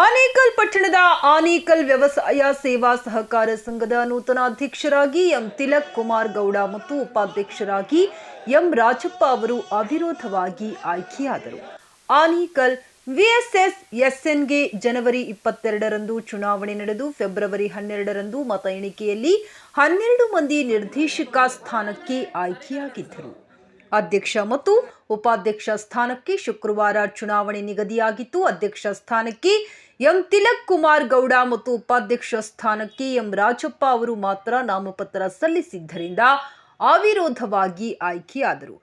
ಆನೇಕಲ್ ಪಟ್ಟಣದ ಆನೇಕಲ್ ವ್ಯವಸಾಯ ಸೇವಾ ಸಹಕಾರ ಸಂಘದ ನೂತನ ಅಧ್ಯಕ್ಷರಾಗಿ ಎಂ ತಿಲಕ್ ಕುಮಾರ್ ಗೌಡ ಮತ್ತು ಉಪಾಧ್ಯಕ್ಷರಾಗಿ ಎಂ ರಾಜಪ್ಪ ಅವರು ಅವಿರೋಧವಾಗಿ ಆಯ್ಕೆಯಾದರು. ಆನೇಕಲ್ ವಿಎಸ್ಎಸ್ ಎಸ್ಎನ್ಗೆ ಜನವರಿ ಇಪ್ಪತ್ತೆರಡರಂದು ಚುನಾವಣೆ ನಡೆದು ಫೆಬ್ರವರಿ ಹನ್ನೆರಡರಂದು ಮತ ಎಣಿಕೆಯಲ್ಲಿ ಹನ್ನೆರಡು ಮಂದಿ ನಿರ್ದೇಶಕ ಸ್ಥಾನಕ್ಕೆ ಆಯ್ಕೆಯಾಗಿದ್ದರು. ಅಧ್ಯಕ್ಷ ಮತ್ತು ಉಪಾಧ್ಯಕ್ಷ ಸ್ಥಾನಕ್ಕೆ ಶುಕ್ರವಾರ ಚುನಾವಣೆ ನಿಗದಿಯಾಗಿತ್ತು. ಅಧ್ಯಕ್ಷ ಸ್ಥಾನಕ್ಕೆ ಎಂ ತಿಲಕ್ ಕುಮಾರ್ ಗೌಡ ಮತ್ತು ಉಪಾಧ್ಯಕ್ಷ ಸ್ಥಾನಕ್ಕೆ ಎಂ ರಾಜಪ್ಪ ಅವರು ಮಾತ್ರ ನಾಮಪತ್ರ ಸಲ್ಲಿಸಿದ್ದರಿಂದ ಅವಿರೋಧವಾಗಿ ಆಯ್ಕೆಯಾದರು.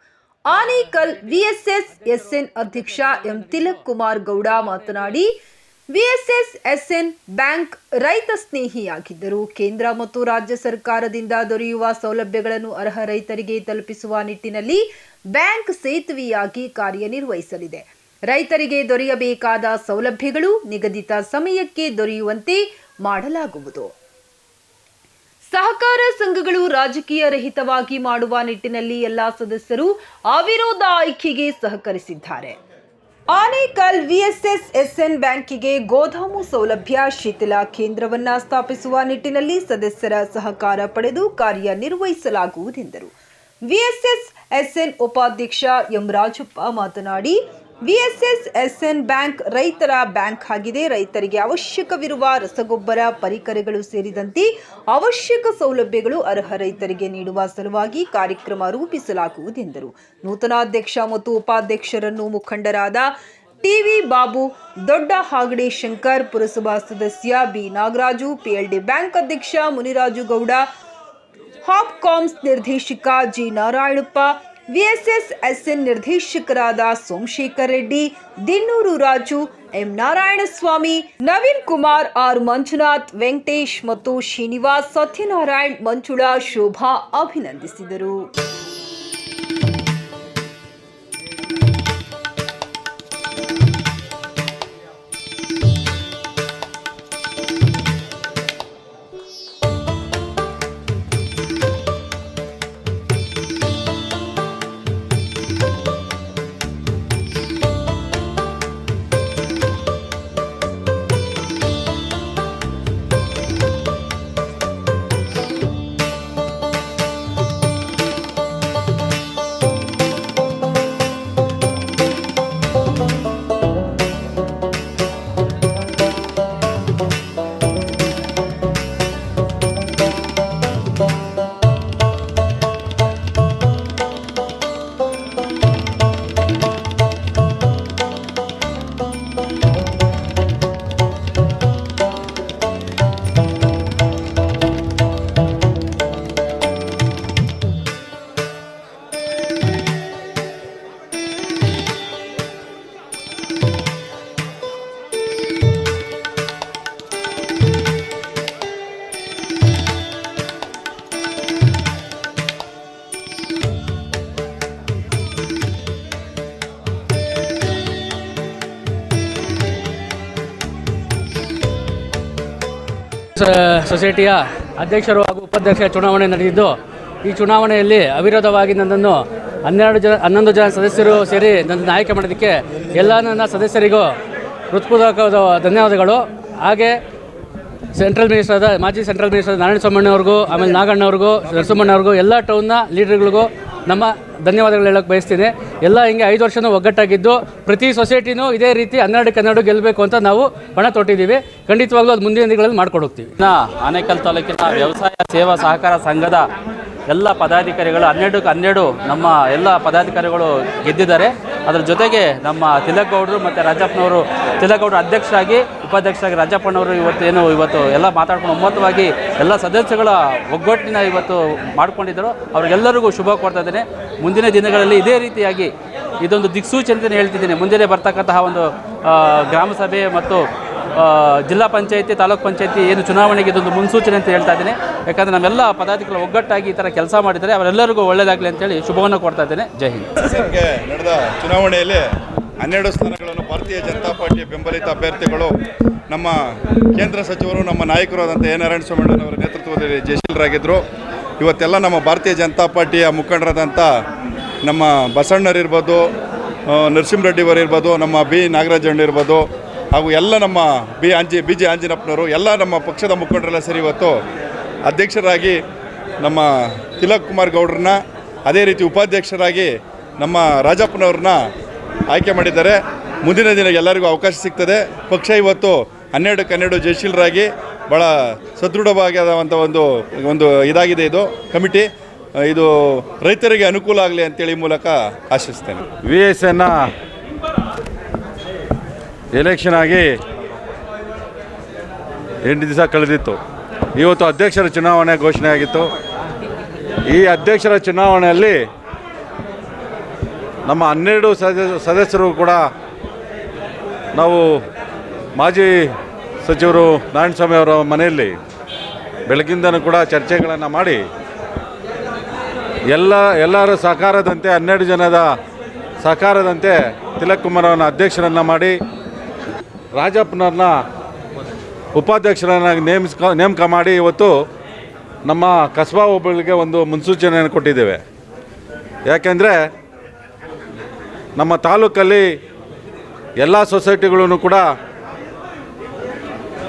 ಆನೇಕಲ್ ವಿಎಸ್ಎಸ್ ಎಸ್ಎನ್ ಅಧ್ಯಕ್ಷ ಎಂ ತಿಲಕ್ ಕುಮಾರ್ ಗೌಡ ಮಾತನಾಡಿ, ವಿಎಸ್ಎಸ್ ಎಸ್ಎನ್ ಬ್ಯಾಂಕ್ ರೈತ ಸ್ನೇಹಿಯಾಗಿದ್ದರು ಕೇಂದ್ರ ಮತ್ತು ರಾಜ್ಯ ಸರ್ಕಾರದಿಂದ ದೊರೆಯುವ ಸೌಲಭ್ಯಗಳನ್ನು ಅರ್ಹ ರೈತರಿಗೆ ತಲುಪಿಸುವ ನಿಟ್ಟಿನಲ್ಲಿ ಬ್ಯಾಂಕ್ ಸೇತುವೆಯಾಗಿ ಕಾರ್ಯನಿರ್ವಹಿಸಲಿದೆ. ರೈತರಿಗೆ ದೊರೆಯಬೇಕಾದ ಸೌಲಭ್ಯಗಳು ನಿಗದಿತ ಸಮಯಕ್ಕೆ ದೊರೆಯುವಂತೆ ಮಾಡಲಾಗುವುದು. ಸಹಕಾರ ಸಂಘಗಳು ರಾಜಕೀಯ ರಹಿತವಾಗಿ ಮಾಡುವ ನಿಟ್ಟಿನಲ್ಲಿ ಎಲ್ಲಾ ಸದಸ್ಯರು ಅವಿರೋಧ ಆಯ್ಕೆಗೆ ಸಹಕರಿಸಿದ್ದಾರೆ. ಆನೇಕಲ್ ವಿಎಸ್ಎಸ್ ಎಸ್ಎನ್ ಬ್ಯಾಂಕಿಗೆ ಗೋದಾಮು ಸೌಲಭ್ಯ ಶಿಥಿಲ ಕೇಂದ್ರವನ್ನ ಸ್ಥಾಪಿಸುವ ನಿಟ್ಟಿನಲ್ಲಿ ಸದಸ್ಯರ ಸಹಕಾರ ಪಡೆದು ಕಾರ್ಯನಿರ್ವಹಿಸಲಾಗುವುದೆಂದರು ವಿಎಸ್ಎಸ್ ಎಸ್ಎನ್ ಉಪಾಧ್ಯಕ್ಷ ಎಂ ರಾಜಪ್ಪ ಮಾತನಾಡಿ ವಿಎಸ್ಎಸ್, ಎಸ್ಎನ್ ಬ್ಯಾಂಕ್ ರೈತರ ಬ್ಯಾಂಕ್ ಆಗಿದೆ. ರೈತರಿಗೆ ಅವಶ್ಯಕವಿರುವ ರಸಗೊಬ್ಬರ, ಪರಿಕರಗಳು ಸೇರಿದಂತೆ ಅವಶ್ಯಕ ಸೌಲಭ್ಯಗಳು ಅರ್ಹ ರೈತರಿಗೆ ನೀಡುವ ಸಲುವಾಗಿ ಕಾರ್ಯಕ್ರಮ ರೂಪಿಸಲಾಗುವುದೆಂದರು ನೂತನ ಅಧ್ಯಕ್ಷ ಮತ್ತು ಉಪಾಧ್ಯಕ್ಷರನ್ನು ಮುಖಂಡರಾದ ಟಿವಿ ಬಾಬು, ದೊಡ್ಡ ಹಾಗಡೆ ಶಂಕರ್, ಪುರಸಭಾ ಸದಸ್ಯ ಬಿ. ನಾಗರಾಜು, ಪಿಎಲ್ಡಿ ಬ್ಯಾಂಕ್ ಅಧ್ಯಕ್ಷ ಮುನಿರಾಜು ಗೌಡ ಹಾಪ್ಕಾಮ್ಸ್ ನಿರ್ದೇಶಕ ಜಿ. ನಾರಾಯಣಪ್ಪ ವಿಎಸ್ಎಸ್ ಎಸ್ಎನ್ ನಿರ್ದೇಶಕರಾದ ಸೋಮಶೇಖರ್ ರೆಡ್ಡಿ, ದಿನ್ನೂರು ರಾಜು, ಎಂ ನಾರಾಯಣಸ್ವಾಮಿ, ನವೀನ್ ಕುಮಾರ್, ಆರ್ ಮಂಜುನಾಥ್, ವೆಂಕಟೇಶ್ ಮತ್ತು ಶ್ರೀನಿವಾಸ್ ಸತ್ಯನಾರಾಯಣ್ ಮಂಜುಳಾ ಶೋಭಾ ಅಭಿನಂದಿಸಿದರು. ಸೊಸೈಟಿಯ ಅಧ್ಯಕ್ಷರು ಹಾಗೂ ಉಪಾಧ್ಯಕ್ಷ ಚುನಾವಣೆ ನಡೆದಿದ್ದು, ಈ ಚುನಾವಣೆಯಲ್ಲಿ ಅವಿರೋಧವಾಗಿ ನನ್ನನ್ನು ಹನ್ನೆರಡು ಜನ, ಹನ್ನೊಂದು ಜನ ಸದಸ್ಯರು ಸೇರಿ ನನ್ನನ್ನು ಆಯ್ಕೆ ಮಾಡೋದಕ್ಕೆ ಎಲ್ಲ ನನ್ನ ಸದಸ್ಯರಿಗೂ ಹೃತ್ಪೂರ್ವಕವಾದ ಧನ್ಯವಾದಗಳು. ಹಾಗೆ ಸೆಂಟ್ರಲ್ ಮಿನಿಸ್ಟರ್ ಮಾಜಿ ಸೆಂಟ್ರಲ್ ಮಿನಿಸ್ಟರ್ ನಾರಾಯಣ ಸ್ವಾಮಣ್ಣವ್ರಿಗೂ ಆಮೇಲೆ ನಾಗಣ್ಣವ್ರಿಗೂ, ನರಸಿಂಹಣ್ಣವ್ರಿಗೂ, ಎಲ್ಲ ಟೌನ್ನ ಲೀಡರ್ಗಳಿಗೂ ನಮ್ಮ ಧನ್ಯವಾದಗಳು ಹೇಳಕ್ಕೆ ಬಯಸ್ತೀನಿ. ಎಲ್ಲ ಹಿಂಗೆ ಐದು ವರ್ಷನೂ ಒಗ್ಗಟ್ಟಾಗಿದ್ದು ಪ್ರತಿ ಸೊಸೈಟಿನೂ ಇದೇ ರೀತಿ ಹನ್ನೆರಡು ಕನ್ನಡ ಗೆಲ್ಲಬೇಕು ಅಂತ ನಾವು ಪಣ ತೊಟ್ಟಿದ್ದೀವಿ. ಖಂಡಿತವಾಗ್ಲೂ ಅದು ಮುಂದಿನ ದಿನಗಳಲ್ಲಿ ಮಾಡ್ಕೊಡೋಗ್ತೀವಿ ನಾ ಆನೇಕಲ್ ತಾಲೂಕಿನ ವ್ಯವಸಾಯ ಸೇವಾ ಸಹಕಾರ ಸಂಘದ ಎಲ್ಲ ಪದಾಧಿಕಾರಿಗಳು ಹನ್ನೆರಡು ಹನ್ನೆರಡು ನಮ್ಮ ಎಲ್ಲ ಪದಾಧಿಕಾರಿಗಳು ಗೆದ್ದಿದ್ದಾರೆ. ಅದರ ಜೊತೆಗೆ ನಮ್ಮ ತಿಲಕ್ ಗೌಡರು ಮತ್ತು ರಾಜಪ್ಪನವರು ತಿಲಕ್ ಗೌಡರು ಅಧ್ಯಕ್ಷರಾಗಿ ಉಪಾಧ್ಯಕ್ಷರಾಗಿ ರಾಜಪ್ಪನವರು ಇವತ್ತು ಏನು, ಇವತ್ತು ಎಲ್ಲ ಮಾತಾಡ್ಕೊಂಡು ಒಮ್ಮತವಾಗಿ ಎಲ್ಲ ಸದಸ್ಯಗಳ ಒಗ್ಗಟ್ಟಿನ ಇವತ್ತು ಮಾಡಿಕೊಂಡಿದ್ದರು. ಅವ್ರಿಗೆಲ್ಲರಿಗೂ ಶುಭ ಕೊಡ್ತಾ ಇದ್ದೇನೆ. ಮುಂದಿನ ದಿನಗಳಲ್ಲಿ ಇದೇ ರೀತಿಯಾಗಿ ಇದೊಂದು ದಿಕ್ಸೂಚನೆ ಅಂತಲೇ ಹೇಳ್ತಿದ್ದೀನಿ. ಮುಂದೆ ಬರ್ತಕ್ಕಂತಹ ಒಂದು ಗ್ರಾಮಸಭೆ ಗ್ರಾಮ ಸಭೆ ಮತ್ತು ಜಿಲ್ಲಾ ಪಂಚಾಯತಿ, ತಾಲೂಕ್ ಪಂಚಾಯತಿ ಏನು ಚುನಾವಣೆಗೆ ಇದೊಂದು ಮುನ್ಸೂಚನೆ ಅಂತ ಹೇಳ್ತಾ ಇದ್ದೀನಿ. ಯಾಕಂದರೆ ನಮ್ಮೆಲ್ಲ ಪದಾಧಿಕಾರಿಗಳು ಒಗ್ಗಟ್ಟಾಗಿ ಈ ಥರ ಕೆಲಸ ಮಾಡಿದರೆ ಅವರೆಲ್ಲರಿಗೂ ಒಳ್ಳೆಯದಾಗಲಿ ಅಂತೇಳಿ ಶುಭವನ್ನು ಕೊಡ್ತಾ ಇದ್ದೇನೆ. ಜೈ ಹಿಂದ್. ನಡೆದ ಚುನಾವಣೆಯಲ್ಲಿ ಹನ್ನೆರಡು ಸ್ಥಾನಗಳನ್ನು ಭಾರತೀಯ ಜನತಾ ಪಾರ್ಟಿಯ ಬೆಂಬಲಿತ ಅಭ್ಯರ್ಥಿಗಳು, ನಮ್ಮ ಕೇಂದ್ರ ಸಚಿವರು, ನಮ್ಮ ನಾಯಕರಾದಂಥ ಎ ನಾರಾಯಣ ಸ್ವಾಮಿಯವರ ನೇತೃತ್ವದಲ್ಲಿ ಜಯಶೀಲರಾಗಿದ್ದರು ಇವತ್ತೆಲ್ಲ ನಮ್ಮ ಭಾರತೀಯ ಜನತಾ ಪಾರ್ಟಿಯ ಮುಖಂಡರಾದಂಥ ನಮ್ಮ ಬಸಣ್ಣರಿರ್ಬೋದು ನರಸಿಂಹರೆಡ್ಡಿಯವರಿರ್ಬೋದು ನಮ್ಮ ಬಿ ಇರ್ಬೋದು, ಹಾಗೂ ಎಲ್ಲ ನಮ್ಮ ಬಿ ಅಂಜಿ ಬಿ ಜೆ ಆಂಜಿನಪ್ಪನವರು, ಎಲ್ಲ ನಮ್ಮ ಪಕ್ಷದ ಮುಖಂಡರೆಲ್ಲ ಸೇರಿ ಇವತ್ತು ಅಧ್ಯಕ್ಷರಾಗಿ ನಮ್ಮ ತಿಲಕ್ ಕುಮಾರ್ ಗೌಡ್ರನ್ನ, ಅದೇ ರೀತಿ ಉಪಾಧ್ಯಕ್ಷರಾಗಿ ನಮ್ಮ ರಾಜಪ್ಪನವ್ರನ್ನ ಆಯ್ಕೆ ಮಾಡಿದ್ದಾರೆ. ಮುಂದಿನ ದಿನ ಎಲ್ಲರಿಗೂ ಅವಕಾಶ ಸಿಗ್ತದೆ. ಪಕ್ಷ ಇವತ್ತು ಹನ್ನೆರಡು ಹನ್ನೆರಡು ಜಯಶೀಲರಾಗಿ ಭಾಳ ಸದೃಢವಾಗಿರುವಂಥ ಒಂದು ಒಂದು ಇದಾಗಿದೆ ಇದು ಕಮಿಟಿ. ಇದು ರೈತರಿಗೆ ಅನುಕೂಲ ಆಗಲಿ ಅಂತೇಳಿ ಮೂಲಕ ಆಶಿಸ್ತೇನೆ. ವಿ ಎಸ್ ಎನ್ನ ಎಲೆಕ್ಷನ್ ಆಗಿ ಎಂಟು ದಿವಸ ಕಳೆದಿತ್ತು. ಇವತ್ತು ಅಧ್ಯಕ್ಷರ ಚುನಾವಣೆ ಘೋಷಣೆ ಆಗಿತ್ತು. ಈ ಅಧ್ಯಕ್ಷರ ಚುನಾವಣೆಯಲ್ಲಿ ನಮ್ಮ ಹನ್ನೆರಡು ಸದಸ್ಯ ಸದಸ್ಯರು ಕೂಡ ನಾವು ಮಾಜಿ ಸಚಿವರು ನಾರಾಯಣಸ್ವಾಮಿ ಅವರ ಮನೆಯಲ್ಲಿ ಬೆಳಗಿಂದನೂ ಕೂಡ ಚರ್ಚೆಗಳನ್ನು ಮಾಡಿ ಎಲ್ಲ ಎಲ್ಲರ ಸಹಕಾರದಂತೆ ಹನ್ನೆರಡು ಜನದ ಸಹಕಾರದಂತೆ ತಿಲಕ್ ಕುಮಾರ್ ಅವರನ್ನ ಅಧ್ಯಕ್ಷರನ್ನು ಮಾಡಿ ರಾಜಪ್ಪನವ್ರನ್ನ ಉಪಾಧ್ಯಕ್ಷರನ್ನಾಗಿ ನೇಮಿಸ್ಕ ನೇಮಕ ಮಾಡಿ ಇವತ್ತು ನಮ್ಮ ಕಸಬಾ ಹೋಬಳಿಗೆ ಒಂದು ಮುನ್ಸೂಚನೆಯನ್ನು ಕೊಟ್ಟಿದ್ದೇವೆ. ಯಾಕೆಂದರೆ ನಮ್ಮ ತಾಲೂಕಲ್ಲಿ ಎಲ್ಲ ಸೊಸೈಟಿಗಳೂ ಕೂಡ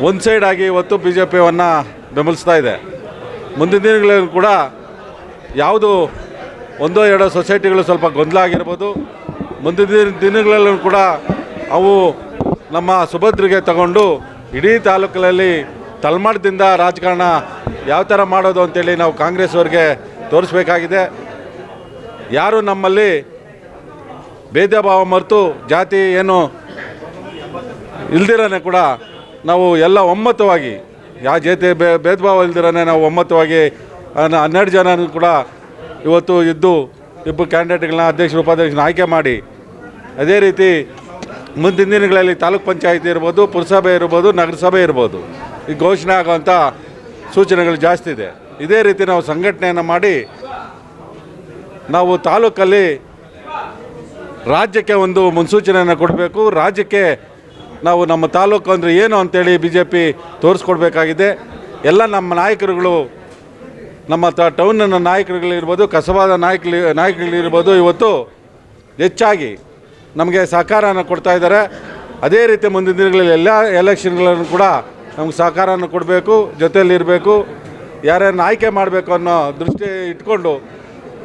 ಒಂದು ಸೈಡ್ ಆಗಿ ಇವತ್ತು ಬಿ ಜೆ ಪಿಯನ್ನು ಬೆಂಬಲಿಸ್ತಾ ಇದೆ. ಮುಂದಿನ ದಿನಗಳಲ್ಲಿ ಕೂಡ ಯಾವುದು ಒಂದೋ ಎರಡೋ ಸೊಸೈಟಿಗಳು ಸ್ವಲ್ಪ ಗೊಂದಲ ಆಗಿರ್ಬೋದು. ಮುಂದಿನ ದಿನ- ದಿನಗಳಲ್ಲೂ ಕೂಡ ಅವು ನಮ್ಮ ಸುಭದ್ರಿಗೆ ತಗೊಂಡು ಇಡೀ ತಾಲೂಕಿನಲ್ಲಿ ತಲೆಮಾಡದಿಂದ ರಾಜಕಾರಣ ಯಾವ ಥರ ಮಾಡೋದು ಅಂತೇಳಿ ನಾವು ಕಾಂಗ್ರೆಸ್ ಅವ್ರಿಗೆ ತೋರಿಸ್ಬೇಕಾಗಿದೆ. ಯಾರು ನಮ್ಮಲ್ಲಿ ಭೇದ ಭಾವ ಮರೆತು ಜಾತಿ ಏನು ಇಲ್ದಿರೇ ಕೂಡ ನಾವು ಎಲ್ಲ ಒಮ್ಮತವಾಗಿ ಯಾವ ಜಾತಿ ಭೇದ ಭಾವ ಇಲ್ದಿರೇ ನಾವು ಒಮ್ಮತವಾಗಿ ಹನ್ನೆರಡು ಜನ ಕೂಡ ಇವತ್ತು ಇದ್ದು, ಇಬ್ಬರು ಕ್ಯಾಂಡಿಡೇಟ್ಗಳನ್ನ ಅಧ್ಯಕ್ಷರು, ಉಪಾಧ್ಯಕ್ಷರನ್ನ ಆಯ್ಕೆ ಮಾಡಿ, ಅದೇ ರೀತಿ ಮುಂದಿನ ದಿನಗಳಲ್ಲಿ ತಾಲೂಕು ಪಂಚಾಯತಿ ಇರ್ಬೋದು, ಪುರಸಭೆ ಇರ್ಬೋದು, ನಗರಸಭೆ ಇರ್ಬೋದು, ಈ ಘೋಷಣೆ ಆಗೋವಂಥ ಸೂಚನೆಗಳು ಜಾಸ್ತಿ ಇದೆ. ಇದೇ ರೀತಿ ನಾವು ಸಂಘಟನೆಯನ್ನು ಮಾಡಿ, ನಾವು ತಾಲೂಕಲ್ಲಿ ರಾಜ್ಯಕ್ಕೆ ಒಂದು ಮುನ್ಸೂಚನೆಯನ್ನು ಕೊಡಬೇಕು. ರಾಜ್ಯಕ್ಕೆ ನಾವು ನಮ್ಮ ತಾಲೂಕು ಅಂದರೆ ಏನು ಅಂತೇಳಿ ಬಿ ಜೆ ಪಿ ತೋರಿಸ್ಕೊಡ್ಬೇಕಾಗಿದೆ. ಎಲ್ಲ ನಮ್ಮ ನಾಯಕರುಗಳು, ನಮ್ಮ ತ ಟೌನ್ನ ನಾಯಕರುಗಳಿರ್ಬೋದು ಕಸಬಾದ ನಾಯಕಲಿ, ನಾಯಕರುಗಳಿರ್ಬೋದು ಇವತ್ತು ಹೆಚ್ಚಾಗಿ ನಮಗೆ ಸಹಕಾರನ ಕೊಡ್ತಾ ಇದ್ದಾರೆ. ಅದೇ ರೀತಿ ಮುಂದಿನ ದಿನಗಳಲ್ಲಿ ಎಲ್ಲ ಎಲೆಕ್ಷನ್ಗಳನ್ನು ಕೂಡ ನಮ್ಗೆ ಸಹಕಾರನ ಕೊಡಬೇಕು ಜೊತೆಯಲ್ಲಿರಬೇಕು ಯಾರ್ಯಾರನ್ನ ಆಯ್ಕೆ ಮಾಡಬೇಕು ಅನ್ನೋ ದೃಷ್ಟಿ ಇಟ್ಕೊಂಡು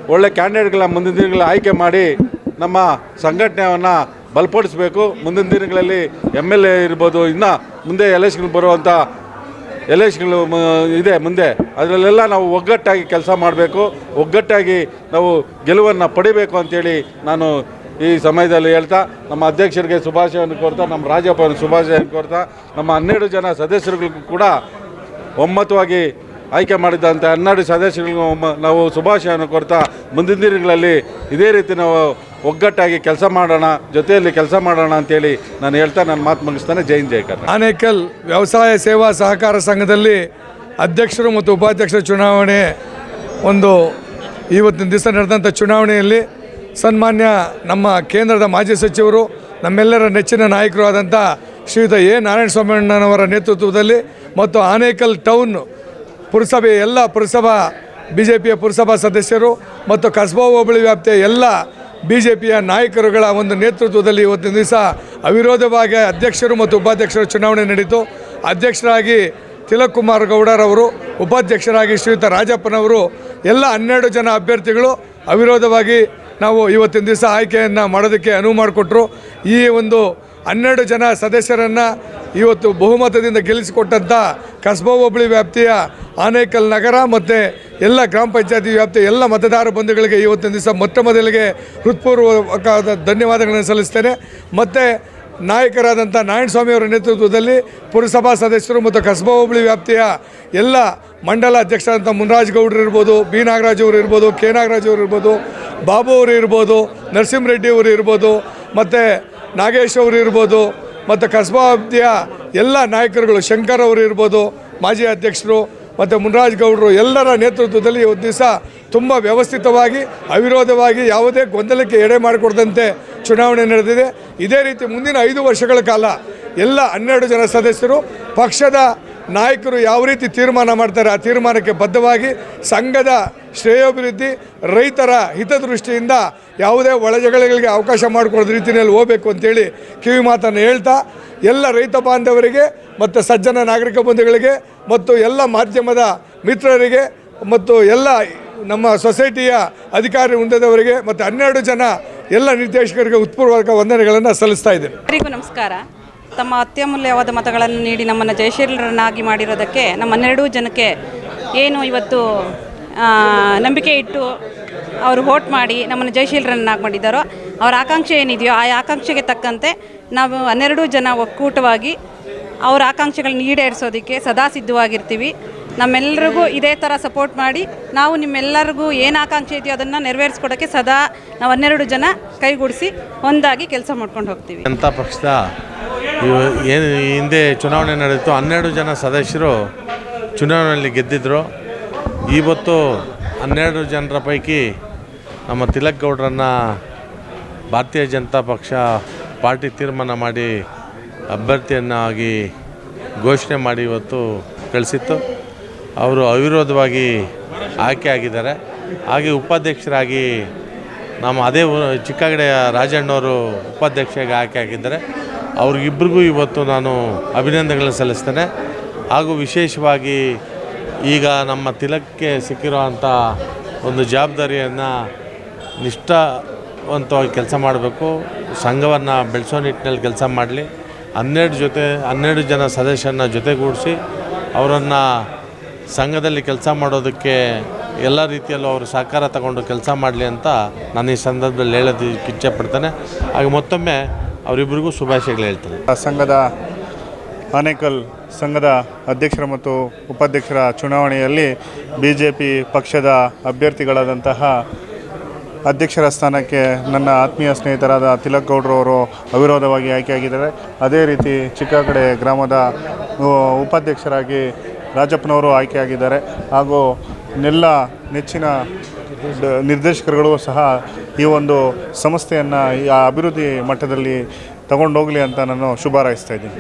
ಒಳ್ಳೆ ಕ್ಯಾಂಡಿಡೇಟ್ಗಳನ್ನ ಮುಂದಿನ ದಿನಗಳಲ್ಲಿ ಆಯ್ಕೆ ಮಾಡಿ ನಮ್ಮ ಸಂಘಟನೆಯನ್ನು ಬಲಪಡಿಸಬೇಕು. ಮುಂದಿನ ದಿನಗಳಲ್ಲಿ ಎಂ ಎಲ್ ಎ ಇರ್ಬೋದು, ಇನ್ನು ಮುಂದೆ ಎಲೆಕ್ಷನ್ ಬರುವಂಥ ಎಲೆಕ್ಷನ್ಗಳು ಇದೆ ಮುಂದೆ. ಅದರಲ್ಲೆಲ್ಲ ನಾವು ಒಗ್ಗಟ್ಟಾಗಿ ಕೆಲಸ ಮಾಡಬೇಕು. ಒಗ್ಗಟ್ಟಾಗಿ ನಾವು ಗೆಲುವನ್ನು ಪಡಿಬೇಕು ಅಂತೇಳಿ ನಾನು ಈ ಸಮಯದಲ್ಲಿ ಹೇಳ್ತಾ, ನಮ್ಮ ಅಧ್ಯಕ್ಷರಿಗೆ ಶುಭಾಶಯವನ್ನು ಕೋರ್ತಾ, ನಮ್ಮ ರಾಜ್ಯಪಾಲನ ಶುಭಾಶಯವನ್ನು ಕೋರ್ತಾ, ನಮ್ಮ ಹನ್ನೆರಡು ಜನ ಸದಸ್ಯರಿಗೂ ಕೂಡ ಒಮ್ಮತವಾಗಿ ಆಯ್ಕೆ ಮಾಡಿದಂಥ ಹನ್ನೆರಡು ಸದಸ್ಯರಿಗೂ ನಾವು ಶುಭಾಶಯವನ್ನು ಕೊಡ್ತಾ ಮುಂದಿನ ದಿನಗಳಲ್ಲಿ ಇದೇ ರೀತಿ ನಾವು ಒಗ್ಗಟ್ಟಾಗಿ ಕೆಲಸ ಮಾಡೋಣ, ಜೊತೆಯಲ್ಲಿ ಕೆಲಸ ಮಾಡೋಣ ಅಂತೇಳಿ ನಾನು ಹೇಳ್ತಾ ನನ್ನ ಮಾತು ಮುಗಿಸ್ತಾನೆ. ಜೈನ್ ಜಯಕರ್ ಆನೇಕಲ್ ವ್ಯವಸಾಯ ಸೇವಾ ಸಹಕಾರ ಸಂಘದಲ್ಲಿ ಅಧ್ಯಕ್ಷರು ಮತ್ತು ಉಪಾಧ್ಯಕ್ಷರ ಚುನಾವಣೆ ಒಂದು ಇವತ್ತಿನ ದಿವಸ ನಡೆದಂಥ ಚುನಾವಣೆಯಲ್ಲಿ ಸನ್ಮಾನ್ಯ ನಮ್ಮ ಕೇಂದ್ರದ ಮಾಜಿ ಸಚಿವರು, ನಮ್ಮೆಲ್ಲರ ನೆಚ್ಚಿನ ನಾಯಕರು ಆದಂಥ ಶ್ರೀಯುತ ಎ. ನಾರಾಯಣ ಸ್ವಾಮಿಯಣ್ಣನವರ ನೇತೃತ್ವದಲ್ಲಿ ಮತ್ತು ಆನೇಕಲ್ ಟೌನ್ ಪುರಸಭೆ, ಎಲ್ಲ ಪುರಸಭಾ ಬಿ ಜೆ ಪಿಯ ಪುರಸಭಾ ಸದಸ್ಯರು ಮತ್ತು ಕಸ್ಬಾ ಹೋಬಳಿ ವ್ಯಾಪ್ತಿಯ ಎಲ್ಲ ಬಿ ಜೆ ಪಿಯ ನಾಯಕರುಗಳ ಒಂದು ನೇತೃತ್ವದಲ್ಲಿ ಇವತ್ತಿನ ದಿವಸ ಅವಿರೋಧವಾಗಿ ಅಧ್ಯಕ್ಷರು ಮತ್ತು ಉಪಾಧ್ಯಕ್ಷರ ಚುನಾವಣೆ ನಡೀತು. ಅಧ್ಯಕ್ಷರಾಗಿ ತಿಲಕ್ ಕುಮಾರ್ ಗೌಡರವರು ಉಪಾಧ್ಯಕ್ಷರಾಗಿ ಶ್ರೀಯುತ ರಾಜಪ್ಪನವರು, ಎಲ್ಲ ಹನ್ನೆರಡು ಜನ ಅಭ್ಯರ್ಥಿಗಳು ಅವಿರೋಧವಾಗಿ ನಾವು ಇವತ್ತಿನ ದಿವಸ ಆಯ್ಕೆಯನ್ನು ಮಾಡೋದಕ್ಕೆ ಅನುವು ಮಾಡಿಕೊಟ್ರು. ಈ ಒಂದು ಹನ್ನೆರಡು ಜನ ಸದಸ್ಯರನ್ನು ಇವತ್ತು ಬಹುಮತದಿಂದ ಗೆಲ್ಲಿಸಿಕೊಟ್ಟಂಥ ಕಸ್ಬಾ ಹೋಬಳಿ ವ್ಯಾಪ್ತಿಯ ಆನೇಕಲ್ ನಗರ ಮತ್ತು ಎಲ್ಲ ಗ್ರಾಮ ಪಂಚಾಯತಿ ವ್ಯಾಪ್ತಿಯ ಎಲ್ಲ ಮತದಾರ ಬಂಧುಗಳಿಗೆ ಇವತ್ತಿನ ದಿವಸ ಮೊಟ್ಟ ಮೊದಲಿಗೆ ಹೃತ್ಪೂರ್ವಕವಾದ ಧನ್ಯವಾದಗಳನ್ನು ಸಲ್ಲಿಸ್ತೇನೆ. ಮತ್ತು ನಾಯಕರಾದಂಥ ನಾರಾಯಣಸ್ವಾಮಿ ಅವರ ನೇತೃತ್ವದಲ್ಲಿ ಪುರಸಭಾ ಸದಸ್ಯರು ಮತ್ತು ಕಸ್ಬಾ ಹೋಬಳಿ ವ್ಯಾಪ್ತಿಯ ಎಲ್ಲ ಮಂಡಲ ಅಧ್ಯಕ್ಷರಾದಂಥ ಮುನ್ರಾಜ್ ಗೌಡ್ರು ಇರ್ಬೋದು, ಬಿ ನಾಗರಾಜ್ ಅವರು ಇರ್ಬೋದು, ಕೆ ನಾಗರಾಜ್ ಅವರು ಇರ್ಬೋದು, ಬಾಬು ಅವರು ಇರ್ಬೋದು ನರಸಿಂಹರೆಡ್ಡಿ ಅವರು ಇರ್ಬೋದು, ಮತ್ತು ನಾಗೇಶ್ ಅವರು ಇರ್ಬೋದು, ಮತ್ತು ಕಸ್ಬಾ ವ್ಯಾಪ್ತಿಯ ಎಲ್ಲ ನಾಯಕರುಗಳು, ಶಂಕರ್ ಅವರು ಇರ್ಬೋದು, ಮಾಜಿ ಅಧ್ಯಕ್ಷರು, ಮತ್ತು ಮುನ್ರಾಜ್ ಗೌಡರು ಎಲ್ಲರ ನೇತೃತ್ವದಲ್ಲಿ ಒಂದು ದಿವಸ ತುಂಬ ವ್ಯವಸ್ಥಿತವಾಗಿ, ಅವಿರೋಧವಾಗಿ ಯಾವುದೇ ಗೊಂದಲಕ್ಕೆ ಎಡೆ ಮಾಡಿಕೊಡದಂತೆ ಚುನಾವಣೆ ನಡೆದಿದೆ. ಇದೇ ರೀತಿ ಮುಂದಿನ ಐದು ವರ್ಷಗಳ ಕಾಲ ಎಲ್ಲ ಹನ್ನೆರಡು ಜನ ಸದಸ್ಯರು, ಪಕ್ಷದ ನಾಯಕರು ಯಾವ ರೀತಿ ತೀರ್ಮಾನ ಮಾಡ್ತಾರೆ, ಆ ತೀರ್ಮಾನಕ್ಕೆ ಬದ್ಧವಾಗಿ ಸಂಘದ ಶ್ರೇಯೋಭಿವೃದ್ಧಿ, ರೈತರ ಹಿತದೃಷ್ಟಿಯಿಂದ ಯಾವುದೇ ಒಳಜಗಳಿಗೆ ಅವಕಾಶ ಮಾಡಿಕೊಡೋದ ರೀತಿಯಲ್ಲಿ ಹೋಗಬೇಕು ಅಂತೇಳಿ ಕಿವಿ ಮಾತನ್ನು ಹೇಳ್ತಾ, ಎಲ್ಲ ರೈತ ಬಾಂಧವರಿಗೆ ಮತ್ತು ಸಜ್ಜನ ನಾಗರಿಕ ಬಂಧುಗಳಿಗೆ ಮತ್ತು ಎಲ್ಲ ಮಾಧ್ಯಮದ ಮಿತ್ರರಿಗೆ ಮತ್ತು ಎಲ್ಲ ನಮ್ಮ ಸೊಸೈಟಿಯ ಅಧಿಕಾರಿ ವೃಂದದವರಿಗೆ ಮತ್ತು ಹನ್ನೆರಡು ಜನ ಎಲ್ಲ ನಿರ್ದೇಶಕರಿಗೆ ಉತ್ಪೂರ್ವಕ ವಂದನೆಗಳನ್ನು ಸಲ್ಲಿಸ್ತಾ ಇದ್ದೇನೆ. ನಮಸ್ಕಾರ. ತಮ್ಮ ಅತ್ಯಮೂಲ್ಯವಾದ ಮತಗಳನ್ನು ನೀಡಿ ನಮ್ಮನ್ನು ಜಯಶೀಲರನ್ನಾಗಿ ಮಾಡಿರೋದಕ್ಕೆ ನಮ್ಮ ಹನ್ನೆರಡೂ ಜನಕ್ಕೆ ಏನು ಇವತ್ತು ನಂಬಿಕೆ ಇಟ್ಟು ಅವರು ವೋಟ್ ಮಾಡಿ ನಮ್ಮನ್ನು ಜಯಶೀಲರನ್ನಾಗಿ ಮಾಡಿದ್ದಾರೋ ಅವರ ಆಕಾಂಕ್ಷೆ ಏನಿದೆಯೋ ಆ ಆಕಾಂಕ್ಷೆಗೆ ತಕ್ಕಂತೆ ನಾವು ಹನ್ನೆರಡೂ ಜನ ಒಕ್ಕೂಟವಾಗಿ ಅವರ ಆಕಾಂಕ್ಷೆಗಳನ್ನ ಈಡೇರಿಸೋದಕ್ಕೆ ಸದಾ ಸಿದ್ಧವಾಗಿರ್ತೀವಿ. ನಮ್ಮೆಲ್ಲರಿಗೂ ಇದೇ ಥರ ಸಪೋರ್ಟ್ ಮಾಡಿ ನಾವು ನಿಮ್ಮೆಲ್ಲರಿಗೂ ಏನು ಆಕಾಂಕ್ಷೆ ಇದೆಯೋ ಅದನ್ನು ನೆರವೇರಿಸ್ಕೊಡೋಕ್ಕೆ ಸದಾ ನಾವು ಹನ್ನೆರಡು ಜನ ಕೈಗೂಡಿಸಿ ಒಂದಾಗಿ ಕೆಲಸ ಮಾಡ್ಕೊಂಡು ಹೋಗ್ತೀವಿ. ಅಂತ ಪಕ್ಷದ? ಇವ- ಏನು ಹಿಂದೆ ಚುನಾವಣೆ ನಡೆಯಿತು ಹನ್ನೆರಡು ಜನ ಸದಸ್ಯರು ಚುನಾವಣೆಯಲ್ಲಿ ಗೆದ್ದಿದ್ದರು ಇವತ್ತು ಹನ್ನೆರಡು ಜನರ ಪೈಕಿ ನಮ್ಮ ತಿಲಕ್ ಗೌಡ್ರನ್ನು ಭಾರತೀಯ ಜನತಾ ಪಕ್ಷ ಪಾರ್ಟಿ ತೀರ್ಮಾನ ಮಾಡಿ ಅಭ್ಯರ್ಥಿಯನ್ನಾಗಿ ಘೋಷಣೆ ಮಾಡಿ ಇವತ್ತು ಕಳಿಸಿತ್ತು. ಅವರು ಅವಿರೋಧವಾಗಿ ಆಯ್ಕೆ ಆಗಿದ್ದಾರೆ. ಹಾಗೆ ಉಪಾಧ್ಯಕ್ಷರಾಗಿ ನಮ್ಮ ಅದೇ ಚಿಕ್ಕಗಡೆಯ ರಾಜಣ್ಣವರು ಉಪಾಧ್ಯಕ್ಷರಾಗಿ ಆಯ್ಕೆ ಆಗಿದ್ದಾರೆ. ಅವ್ರಿಗಿಬ್ಬರಿಗೂ ಇವತ್ತು ನಾನು ಅಭಿನಂದನೆಗಳನ್ನು ಸಲ್ಲಿಸ್ತೇನೆ. ಹಾಗೂ ವಿಶೇಷವಾಗಿ ಈಗ ನಮ್ಮ ತಿಲಕ್ಕೆ ಸಿಕ್ಕಿರುವಂಥ ಒಂದು ಜವಾಬ್ದಾರಿಯನ್ನು ನಿಷ್ಠಾವಂತವಾಗಿ ಕೆಲಸ ಮಾಡಬೇಕು. ಸಂಘವನ್ನು ಬೆಳೆಸೋ ನಿಟ್ಟಿನಲ್ಲಿ ಕೆಲಸ ಮಾಡಲಿ. ಹನ್ನೆರಡು ಜೊತೆ, ಹನ್ನೆರಡು ಜನ ಸದಸ್ಯರನ್ನ ಜೊತೆಗೂಡಿಸಿ ಅವರನ್ನು ಸಂಘದಲ್ಲಿ ಕೆಲಸ ಮಾಡೋದಕ್ಕೆ ಎಲ್ಲ ರೀತಿಯಲ್ಲೂ ಅವರು ಸಹಕಾರ ತಗೊಂಡು ಕೆಲಸ ಮಾಡಲಿ ಅಂತ ನಾನು ಈ ಸಂದರ್ಭದಲ್ಲಿ ಹೇಳೋದಕ್ಕೆ ಇಚ್ಛೆಪಡ್ತೇನೆ ಹಾಗೆ ಮತ್ತೊಮ್ಮೆ ಅವರಿಬ್ಬರಿಗೂ ಶುಭಾಶಯಗಳು ಹೇಳ್ತಾರೆ ಸಂಘದ ಆನೇಕಲ್ ಸಂಘದ ಅಧ್ಯಕ್ಷರ ಮತ್ತು ಉಪಾಧ್ಯಕ್ಷರ ಚುನಾವಣೆಯಲ್ಲಿ ಬಿ ಜೆ ಪಿ ಪಕ್ಷದ ಅಭ್ಯರ್ಥಿಗಳಾದಂತಹ ಅಧ್ಯಕ್ಷರ ಸ್ಥಾನಕ್ಕೆ ನನ್ನ ಆತ್ಮೀಯ ಸ್ನೇಹಿತರಾದ ತಿಲಕ್ ಗೌಡ್ರವರು ಅವಿರೋಧವಾಗಿ ಆಯ್ಕೆಯಾಗಿದ್ದಾರೆ. ಅದೇ ರೀತಿ ಚಿಕ್ಕಕಡೆ ಗ್ರಾಮದ ಉಪಾಧ್ಯಕ್ಷರಾಗಿ ರಾಜಪ್ಪನವರು ಆಯ್ಕೆಯಾಗಿದ್ದಾರೆ. ಹಾಗೂ ನೆಲ್ಲ ನೆಚ್ಚಿನ ನಿರ್ದೇಶಕರುಗಳು ಸಹ ಈ ಒಂದು ಸಂಸ್ಥೆಯನ್ನು ಈ ಅಭಿವೃದ್ಧಿ ಮಟ್ಟದಲ್ಲಿ ತಗೊಂಡೋಗಲಿ ಅಂತ ನಾನು ಶುಭ ಹಾರೈಸ್ತಾ ಇದ್ದೀನಿ.